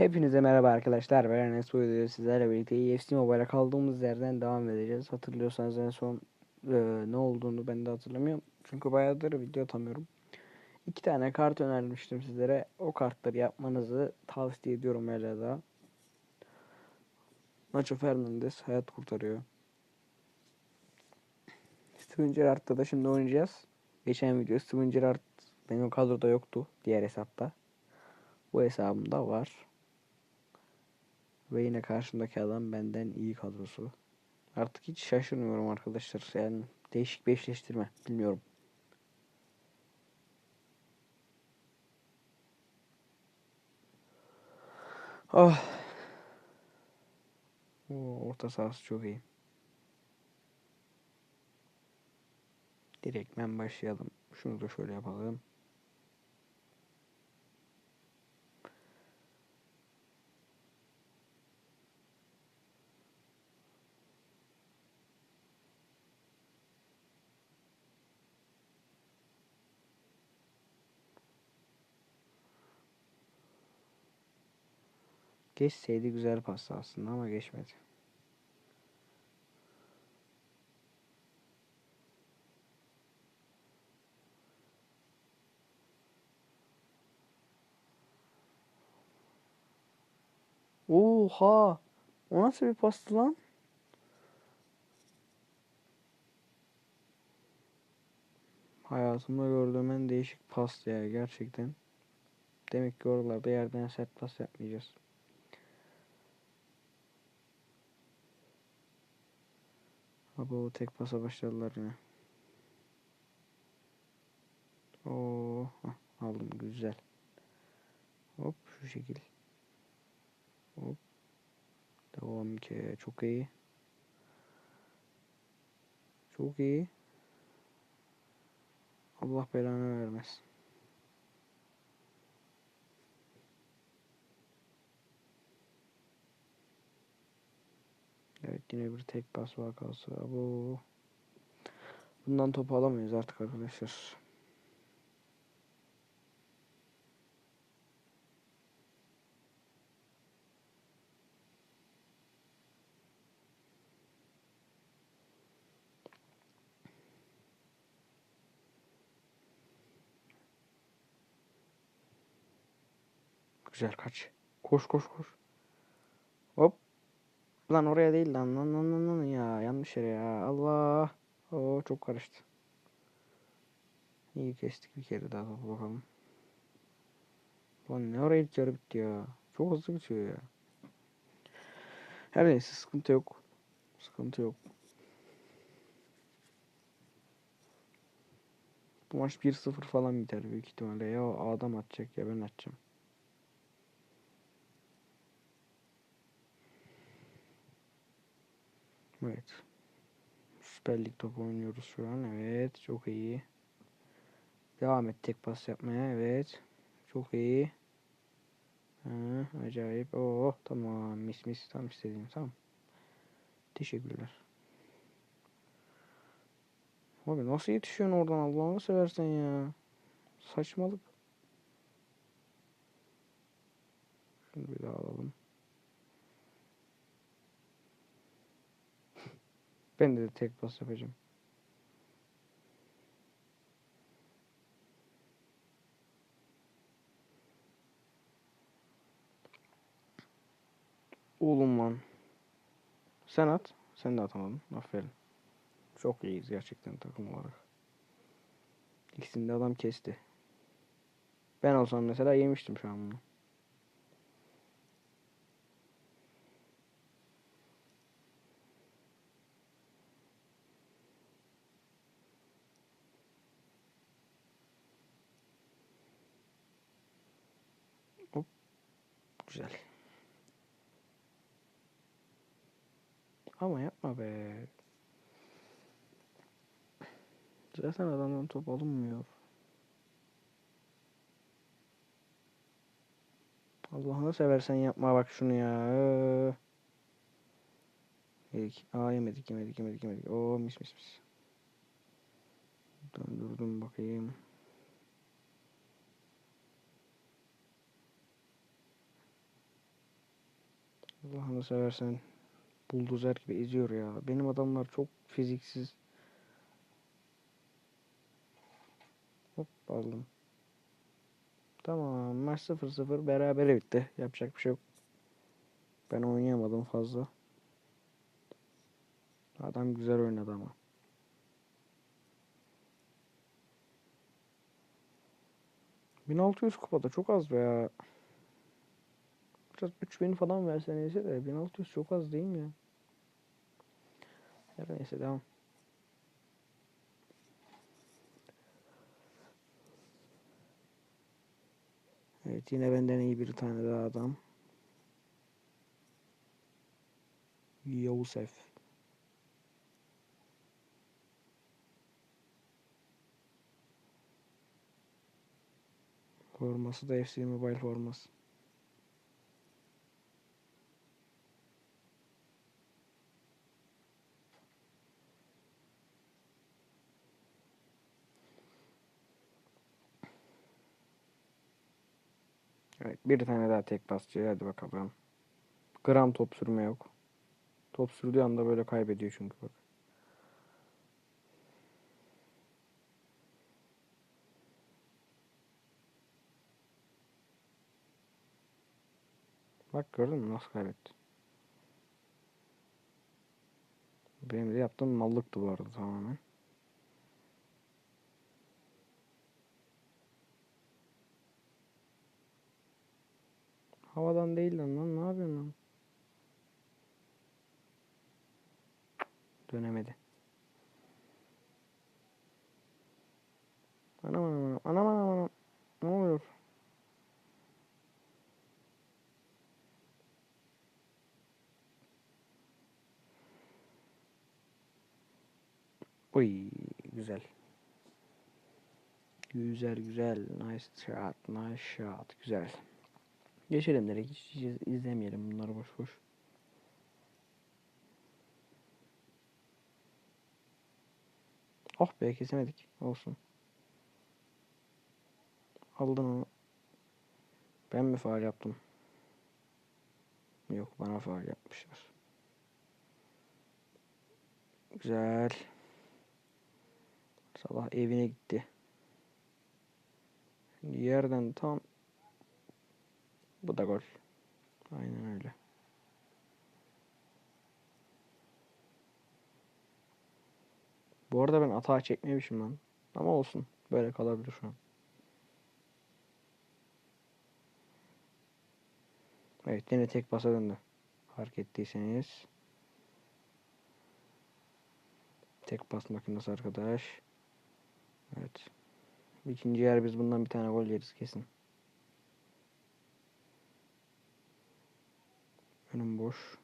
Hepinize merhaba arkadaşlar. Ben Enes videoda sizlerle birlikte EFC Mobile'a kaldığımız yerden devam edeceğiz. Hatırlıyorsanız en son e, ne olduğunu ben de hatırlamıyorum. Çünkü bayağıdır video atamıyorum. İki tane kart önermiştim sizlere. O kartları yapmanızı tavsiye ediyorum hala da. Nacho Fernandez hayat kurtarıyor. Steven Gerrard'da da şimdi oynayacağız. Geçen video Steven Gerrard benim kadroda yoktu diğer hesapta. Bu hesabımda var. Ve yine karşımdaki adam benden iyi kadrosu. Artık hiç şaşırmıyorum arkadaşlar. Yani değişik bir eşleştirme. Bilmiyorum. Oh. Oo, orta sahası çok iyi. Direktmen başlayalım. Şunu da şöyle yapalım. Geçseydi güzel pasta aslında ama geçmedi. Oha! O nasıl bir pasta lan? Hayatımda gördüğüm en değişik pasta ya gerçekten. Demek ki oralarda yerden sert pas yapmayacağız. Abi o tek pasa başladılar yine. Oo, aldım güzel. Hop şu şekil. Hop. Devam ki çok iyi. Çok iyi. Allah belanı vermez. Evet yine bir tek pas vakası. Bu bundan topu alamayız artık arkadaşlar. Güzel kaç. Koş koş koş. Lan oraya değil lan. Lan lan lan lan ya. Yanlış yere ya. Allah. Oo çok karıştı. İyi kestik bir kere daha bakalım. Lan ne oraya ilk yarı bitti ya. Çok hızlı bitiyor ya. Her neyse sıkıntı yok. Sıkıntı yok. Bu maç 1-0 falan biter büyük ihtimalle. Ya adam atacak ya ben atacağım. Evet. Süper Lig top oynuyoruz şu an. Evet. Çok iyi. Devam et tek pas yapmaya. Evet. Çok iyi. Ha, acayip. Oo tamam. Mis mis. Tam istediğim. Tamam. Teşekkürler. Abi nasıl yetişiyorsun oradan Allah'ını seversen ya. Saçmalık. Şunu bir daha alalım. Ben de tek pas yapacağım. Oğlum lan. Sen at. Sen de atamadın. Aferin. Çok iyiyiz gerçekten takım olarak. İkisini de adam kesti. Ben olsam mesela yemiştim şu an bunu. Hop. Güzel. Ama yapma be. Zaten adamdan top alınmıyor. Allah'ını seversen yapma bak şunu ya. Yedik. Aa yemedik yemedik yemedik yemedik. Oo mis mis mis. Döndürdüm bakayım. Allah'ını seversen buldozer gibi eziyor ya. Benim adamlar çok fiziksiz. Hop aldım. Tamam maç 0-0 berabere bitti. Yapacak bir şey yok. Ben oynayamadım fazla. Adam güzel oynadı ama. ...1600 kupada çok az be ya. Biraz 3000 falan versen de 1600 çok az değil mi ya? Her neyse devam. Evet yine benden iyi bir tane daha adam. Yosef. Forması da FC Mobile forması. Evet bir tane daha tek pasçı hadi bakalım. Gram top sürme yok. Top sürdüğü anda böyle kaybediyor çünkü bak. Bak gördün mü nasıl kaybetti. Benim de yaptığım mallıktı bu arada tamamen. Havadan değil lan lan ne yapıyorsun lan? Dönemedi. Anam anam anam anam. Ne oluyor? Uy güzel. Güzel güzel. Nice shot. Nice shot. Güzel. Geçelim direkt. Hiç iz- izlemeyelim bunları boş boş. Oh be kesemedik. Olsun. Aldın onu. Ben mi faal yaptım? Yok bana faal yapmışlar. Güzel. Sabah evine gitti. Yerden tam bu da gol. Aynen öyle. Bu arada ben atağa çekmemişim lan. Ama olsun. Böyle kalabilir şu an. Evet yine tek pasa döndü. Fark ettiyseniz. Tek pas makinesi arkadaş. Evet. İkinci yer biz bundan bir tane gol yeriz kesin. Önüm boş.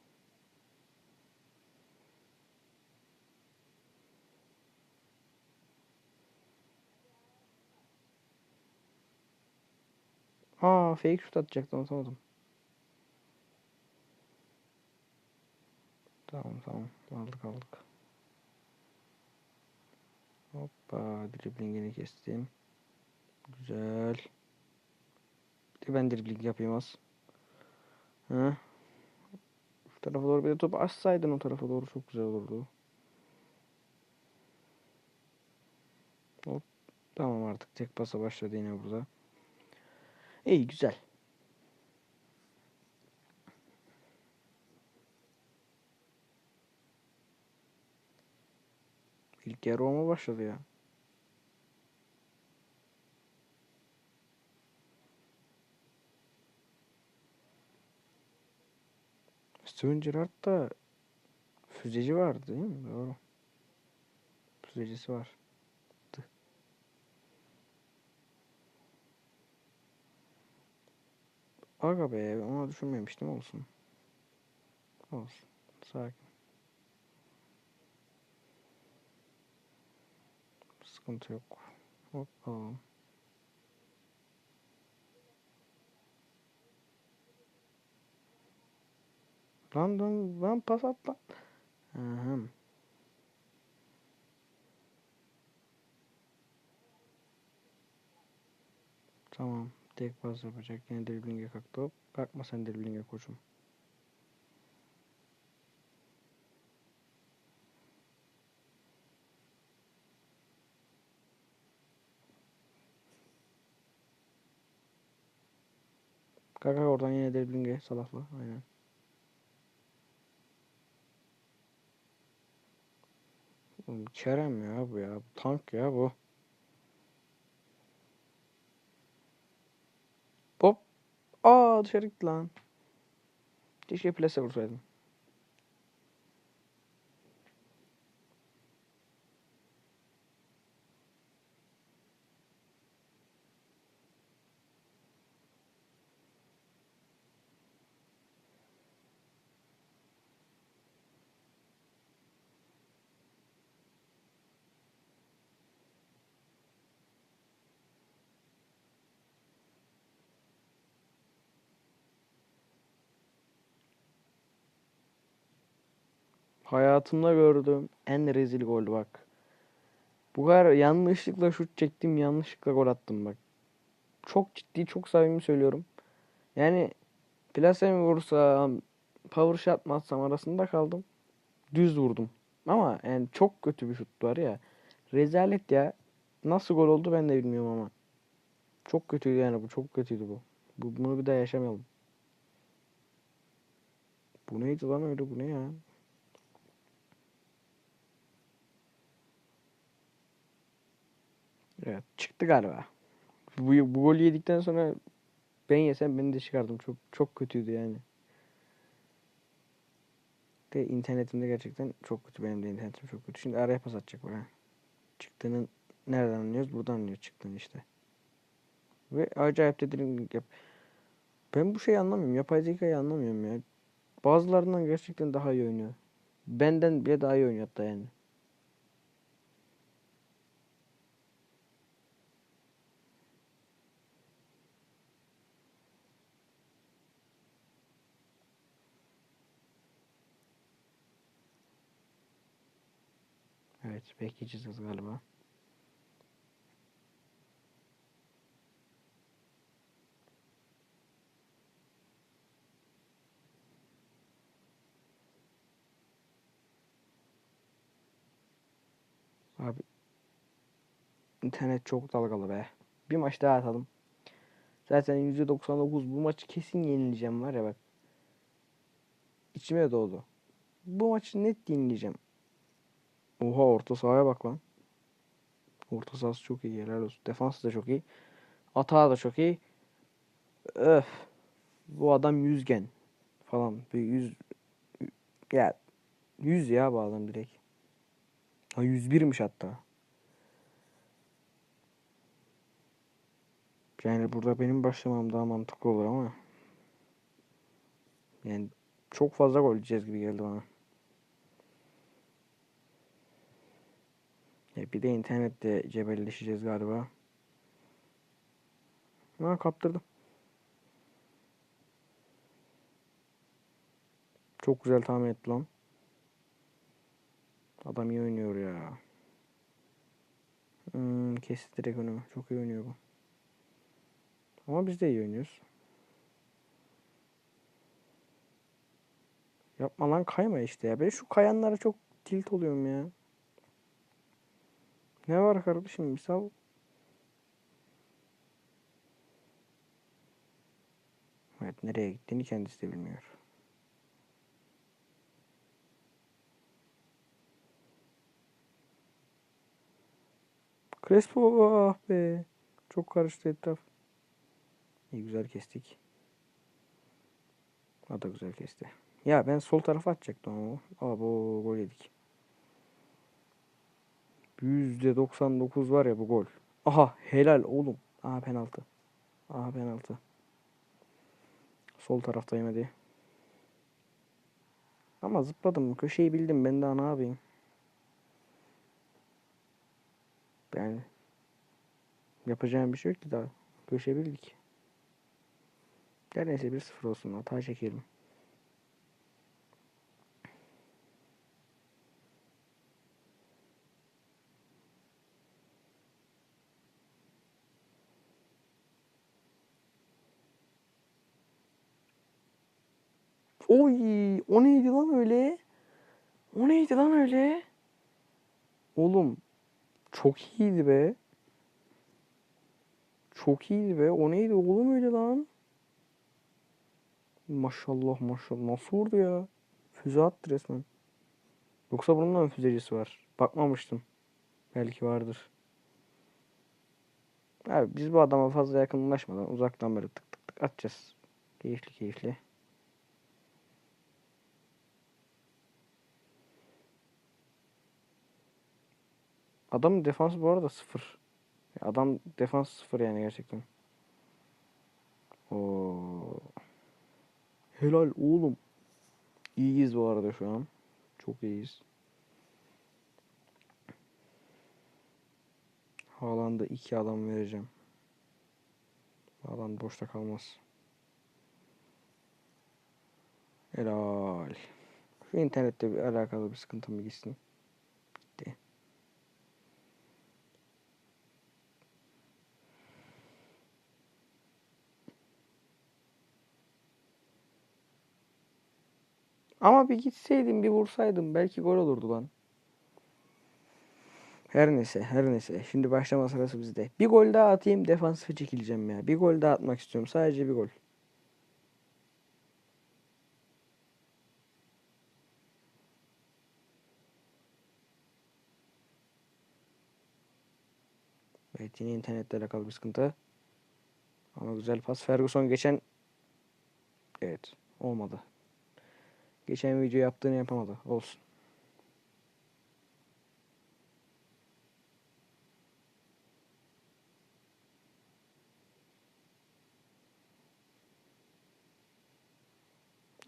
Aa fake şut atacaktım atamadım. Tamam tamam aldık aldık. Hoppa driblingini kestim. Güzel. Bir de ben dribling yapayım az. Hı? Tarafa doğru bir de topu açsaydın o tarafa doğru çok güzel olurdu. Hop. Tamam artık tek pasa başladı yine burada. İyi güzel. İlk yarı Roma başladı ya. Steven Gerrard'da füzeci vardı değil mi? Doğru. Füzecisi var. Aga be ona düşünmemiştim olsun. Olsun. Sakin. Sıkıntı yok. Hoppa. Lan lan lan pas at lan. Aha. Tamam. Tek pas yapacak. Yine driblinge kalktı hop. Kalkma sen driblinge koçum. Kalk oradan yine driblinge salakla. Aynen. Kerem ya bu ya. Tank ya bu. Hop. Aa dışarı gitti lan. Keşke plase vursaydım. Hayatımda gördüğüm en rezil gol bak. Bu kadar yanlışlıkla şut çektim, yanlışlıkla gol attım bak. Çok ciddi, çok samimi söylüyorum. Yani plase mi vursam, power shot mı atsam arasında kaldım. Düz vurdum. Ama yani çok kötü bir şut var ya. Rezalet ya. Nasıl gol oldu ben de bilmiyorum ama. Çok kötüydü yani bu. Çok kötüydü bu. bu bunu bir daha yaşamayalım. Bu neydi lan öyle bu ne ya? Evet çıktı galiba. Bu, bu golü yedikten sonra ben yesem beni de çıkardım. Çok çok kötüydü yani. De internetimde gerçekten çok kötü. Benim de internetim çok kötü. Şimdi araya pas atacak bana. Çıktığının nereden anlıyoruz? Buradan anlıyoruz çıktığını işte. Ve acayip de dribbling yap. Ben bu şeyi anlamıyorum. Yapay zekayı anlamıyorum ya. Bazılarından gerçekten daha iyi oynuyor. Benden bile daha iyi oynuyor hatta yani. Evet bekleyeceğiz galiba. Abi internet çok dalgalı be. Bir maç daha atalım. Zaten %99 bu maçı kesin yenileceğim var ya bak. İçime doğdu. Bu maçı net yenileceğim. Oha orta sahaya bak lan. Orta sahası çok iyi helal olsun. Defansı da çok iyi. Atağı da çok iyi. Öf. Bu adam yüzgen falan. Bir yüz ya yüz ya bu adam direkt. Ha 101'miş hatta. Yani burada benim başlamam daha mantıklı olur ama yani çok fazla gol yiyeceğiz gibi geldi bana. E bir de internette cebelleşeceğiz galiba. Ha kaptırdım. Çok güzel tahmin etti lan. Adam iyi oynuyor ya. Hmm, kesti direkt önüme. Çok iyi oynuyor bu. Ama biz de iyi oynuyoruz. Yapma lan kayma işte ya. Ben şu kayanlara çok tilt oluyorum ya. Ne var kardeşim misal? Evet nereye gittiğini kendisi de bilmiyor. Crespo ah be. Çok karıştı etraf. İyi güzel kestik. O da güzel kesti. Ya ben sol tarafa atacaktım ama. Abo gol yedik. %99 var ya bu gol. Aha helal oğlum. Aha penaltı. Aha penaltı. Sol taraftayım hadi. Ama zıpladım. Köşeyi bildim. Ben daha ne yapayım? Yani yapacağım bir şey yok ki daha. Köşe bildik. Her neyse 1-0 olsun. Hata çekelim. Oy, o neydi lan öyle? O neydi lan öyle? Oğlum çok iyiydi be. Çok iyiydi be. O neydi oğlum öyle lan? Maşallah maşallah. Nasıl vurdu ya? Füze attı resmen. Yoksa bunun da mı füzecisi var? Bakmamıştım. Belki vardır. Abi biz bu adama fazla yakınlaşmadan uzaktan böyle tık tık tık atacağız. Keyifli keyifli. Adamın defansı bu arada sıfır. Adam defans sıfır yani gerçekten. Oo. Helal oğlum. İyiyiz bu arada şu an. Çok iyiyiz. Haaland'a iki adam vereceğim. Haaland boşta kalmaz. Helal. Şu internette bir alakalı bir sıkıntım bir gitsin. Ama bir gitseydim bir vursaydım belki gol olurdu lan. Her neyse her neyse. Şimdi başlama sırası bizde. Bir gol daha atayım defansife çekileceğim ya. Bir gol daha atmak istiyorum. Sadece bir gol. Evet yine internetle alakalı bir sıkıntı. Ama güzel pas. Ferguson geçen... Evet olmadı. Geçen video yaptığını yapamadı. Olsun.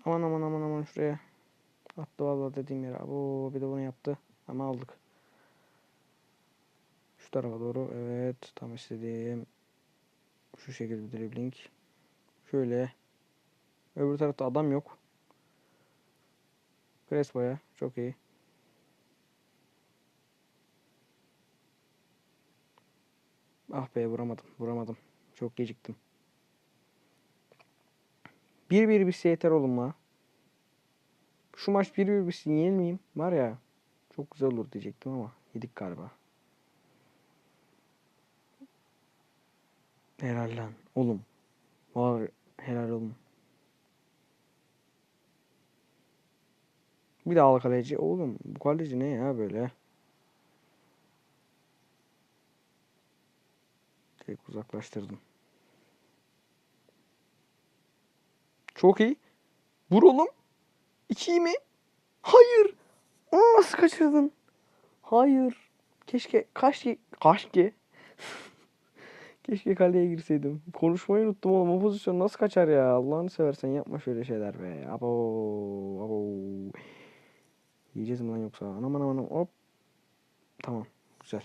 Aman aman aman aman şuraya. Attı vallahi dediğim yere. Bu bir de bunu yaptı. Ama aldık. Şu tarafa doğru. Evet. Tam istediğim. Şu şekilde bir dribbling. Şöyle. Öbür tarafta adam yok. Crespo'ya. Çok iyi. Ah be vuramadım. Vuramadım. Çok geciktim. Bir bir bitse yeter oğlum ha. Şu maç bir bir bitsin yenilmeyeyim. Var ya. Çok güzel olur diyecektim ama. Yedik galiba. Helal lan. Oğlum. Var. Helal oğlum. Bir daha al kaleci. Oğlum bu kaleci ne ya böyle? Direkt uzaklaştırdım. Çok iyi. Vur oğlum. İki mi? Hayır. Aa, nasıl kaçırdın? Hayır. Keşke kaşke kaşke Keşke kaleye girseydim. Konuşmayı unuttum oğlum. O pozisyon nasıl kaçar ya? Allah'ını seversen yapma şöyle şeyler be. Abo, abo. Yiyeceğiz mi lan yoksa? Anam anam anam. Hop. Tamam. Güzel.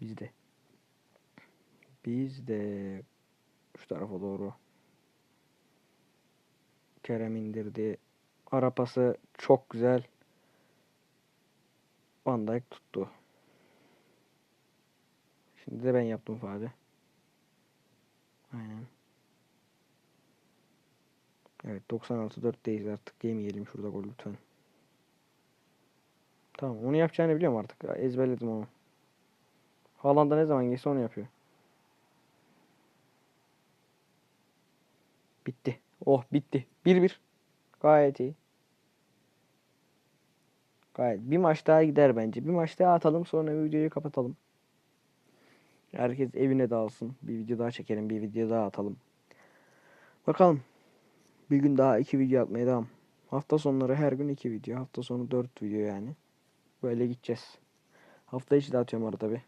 Bizde. Bizde. Şu tarafa doğru. Kerem indirdi. Arapası çok güzel. Van Dijk tuttu. Şimdi de ben yaptım faali. Aynen. Evet 96-4'teyiz artık yemeyelim şurada gol lütfen. Tamam onu yapacağını biliyorum artık. Ezberledim onu. Haaland'a ne zaman geçse onu yapıyor. Bitti. Oh bitti. 1-1. Gayet iyi. Gayet. Bir maç daha gider bence. Bir maç daha atalım sonra videoyu kapatalım. Herkes evine dağılsın. Bir video daha çekelim. Bir video daha atalım. Bakalım. Bir gün daha iki video atmaya devam. Hafta sonları her gün iki video. Hafta sonu dört video yani. Böyle gideceğiz. Hafta içi de atıyorum arada bir.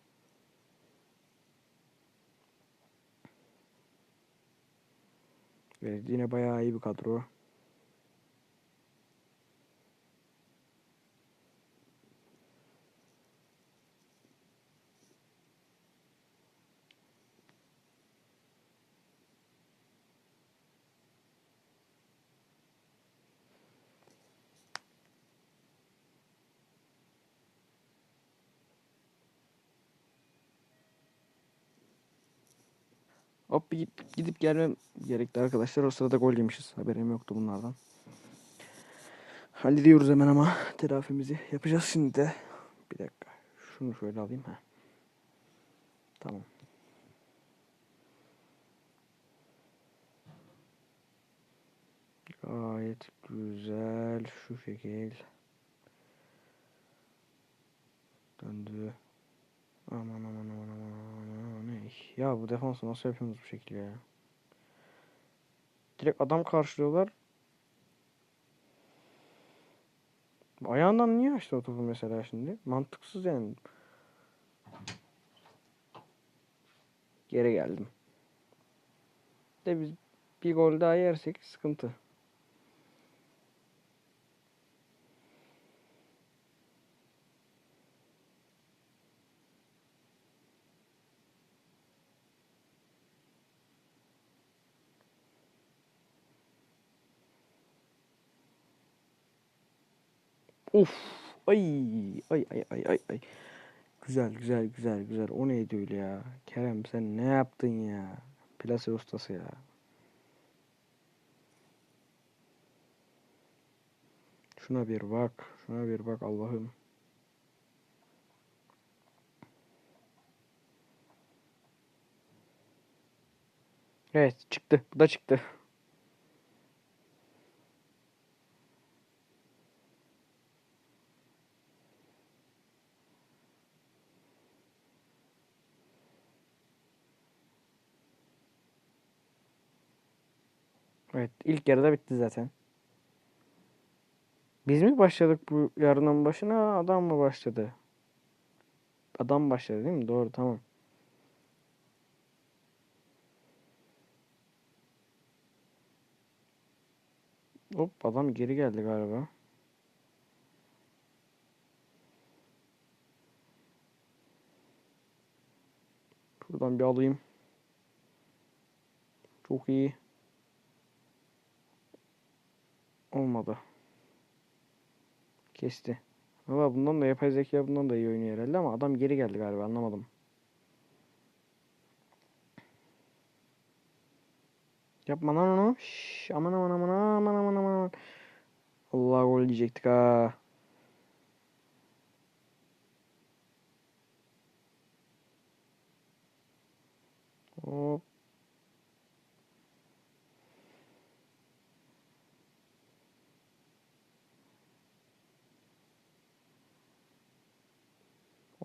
Evet yine bayağı iyi bir kadro. Hop bir gidip, gelmem gerekti arkadaşlar. O sırada gol yemişiz. Haberim yoktu bunlardan. Hallediyoruz hemen ama telafimizi yapacağız şimdi de. Bir dakika. Şunu şöyle alayım ha. Tamam. Gayet güzel şu şekil. Döndü. Aman aman aman aman aman? Ya bu defansı nasıl yapıyorsunuz bu şekilde ya? Direkt adam karşılıyorlar. Ayağından niye açtı o topu mesela şimdi? Mantıksız yani. Geri geldim. De biz bir gol daha yersek sıkıntı. Of. Ay ay ay ay ay ay. Güzel güzel güzel güzel. O neydi öyle ya? Kerem sen ne yaptın ya? Plase ustası ya. Şuna bir bak. Şuna bir bak Allah'ım. Evet çıktı. Bu da çıktı. Evet ilk yarıda bitti zaten. Biz mi başladık bu yarının başına adam mı başladı? Adam başladı değil mi? Doğru tamam. Hop adam geri geldi galiba. Şuradan bir alayım. Çok iyi. Olmadı. Kesti. Valla bundan da yapay zeka bundan da iyi oynuyor herhalde ama adam geri geldi galiba anlamadım. Yapma lan onu. Şş, aman aman aman aman aman aman. Allah gol diyecektik ha. Hop.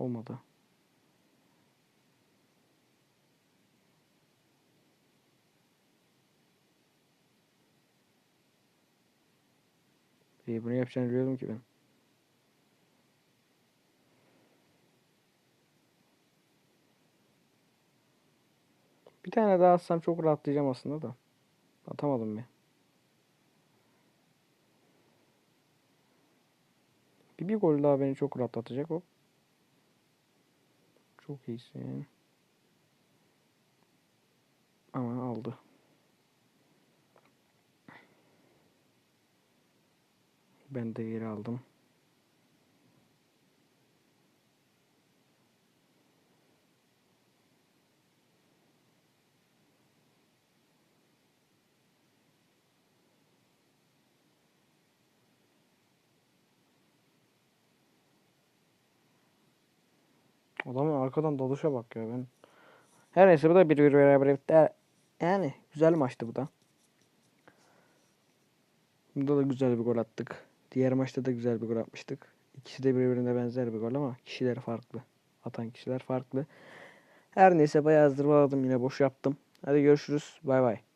Olmadı. İyi bunu yapacağını biliyordum ki ben. Bir tane daha atsam çok rahatlayacağım aslında da. Atamadım bir. Bir, bir gol daha beni çok rahatlatacak o. Çok iyisin. Ama aldı. Ben de geri aldım. Adamın arkadan dalışa bak ya ben. Her neyse bu da bir bir beraber. Yani güzel maçtı bu da. Bunda da güzel bir gol attık. Diğer maçta da güzel bir gol atmıştık. İkisi de birbirine benzer bir gol ama kişiler farklı. Atan kişiler farklı. Her neyse bayağı hazırladım yine boş yaptım. Hadi görüşürüz. Bay bay.